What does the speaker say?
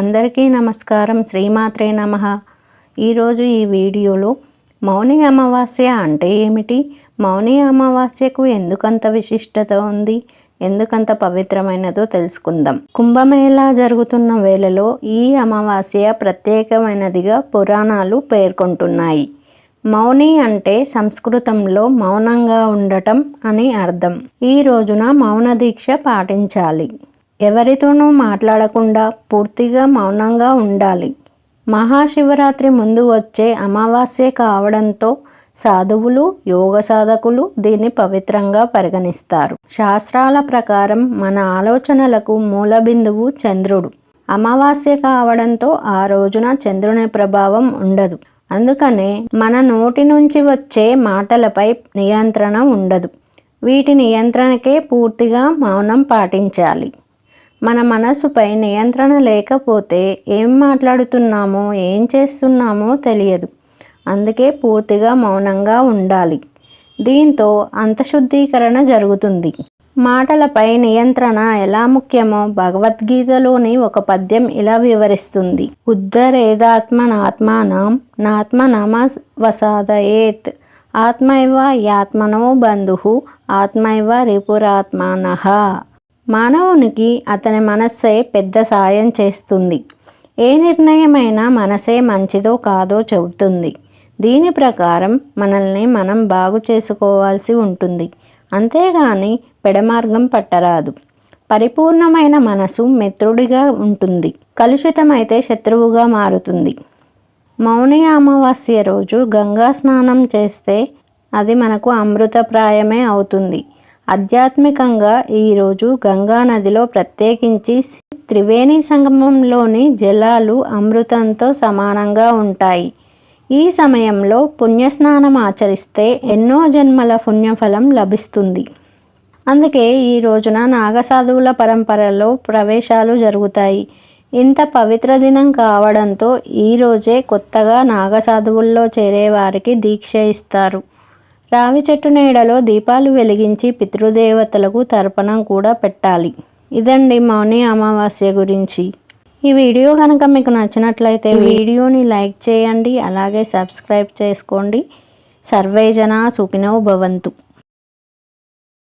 అందరికీ నమస్కారం. శ్రీమాత్రే నమ. ఈరోజు ఈ వీడియోలో మౌని అమావాస్య అంటే ఏమిటి? మౌని అమావాస్యకు ఎందుకంత విశిష్టత ఉంది? ఎందుకంత పవిత్రమైనదో తెలుసుకుందాం. కుంభమేళా జరుగుతున్న వేళలో ఈ అమావాస్య ప్రత్యేకమైనదిగా పురాణాలు పేర్కొంటున్నాయి. మౌని అంటే సంస్కృతంలో మౌనంగా ఉండటం అని అర్థం. ఈ రోజున మౌన దీక్ష పాటించాలి. ఎవరితోనూ మాట్లాడకుండా పూర్తిగా మౌనంగా ఉండాలి. మహాశివరాత్రి ముందు వచ్చే అమావాస్య కావడంతో సాధువులు యోగ సాధకులు దీన్ని పవిత్రంగా పరిగణిస్తారు. శాస్త్రాల ప్రకారం మన ఆలోచనలకు మూల బిందువు చంద్రుడు. అమావాస్య కావడంతో ఆ రోజున చంద్రుని ప్రభావం ఉండదు. అందుకనే మన నోటి నుంచి వచ్చే మాటలపై నియంత్రణ ఉండదు. వీటి నియంత్రణకే పూర్తిగా మౌనం పాటించాలి. మన మనసుపై నియంత్రణ లేకపోతే ఏం మాట్లాడుతున్నామో ఏం చేస్తున్నామో తెలియదు. అందుకే పూర్తిగా మౌనంగా ఉండాలి. దీంతో అంతశుద్ధీకరణ జరుగుతుంది. మాటలపై నియంత్రణ ఎలా ముఖ్యమో భగవద్గీతలోని ఒక పద్యం ఇలా వివరిస్తుంది. ఉద్ధరేదాత్మనాత్మానం నాత్మనమ వసాదయేత్ ఆత్మైవ యాత్మనో బంధు ఆత్మైవ రిపురాత్మానః మానవునికి అతని మనస్సే పెద్ద సాయం చేస్తుంది. ఏ నిర్ణయమైనా మనసే మంచిదో కాదో చెబుతుంది. దీని ప్రకారం మనల్ని మనం బాగు చేసుకోవాల్సి ఉంటుంది. అంతేగాని పెడమార్గం పట్టరాదు. పరిపూర్ణమైన మనసు మిత్రుడిగా ఉంటుంది. కలుషితమైతే శత్రువుగా మారుతుంది. మౌని అమావాస్య రోజు గంగా స్నానం చేస్తే అది మనకు అమృతప్రాయమే అవుతుంది. ఆధ్యాత్మికంగా ఈరోజు గంగా నదిలో ప్రత్యేకించి త్రివేణి సంగమంలోని జలాలు అమృతంతో సమానంగా ఉంటాయి. ఈ సమయంలో పుణ్యస్నానం ఆచరిస్తే ఎన్నో జన్మల పుణ్యఫలం లభిస్తుంది. అందుకే ఈ రోజున నాగసాధువుల పరంపరలో ప్రవేశాలు జరుగుతాయి. ఇంత పవిత్ర దినం కావడంతో ఈరోజే కొత్తగా నాగసాధువుల్లో చేరే వారికి దీక్ష ఇస్తారు. రావి చెట్టు నీడలో దీపాలు వెలిగించి పితృదేవతలకు తర్పణం కూడా పెట్టాలి. ఇదండి మౌని అమావాస్య గురించి. ఈ వీడియో కనుక మీకు నచ్చినట్లయితే వీడియోని లైక్ చేయండి అలాగే సబ్స్క్రైబ్ చేసుకోండి. సర్వేజన సుఖినో భవంతు.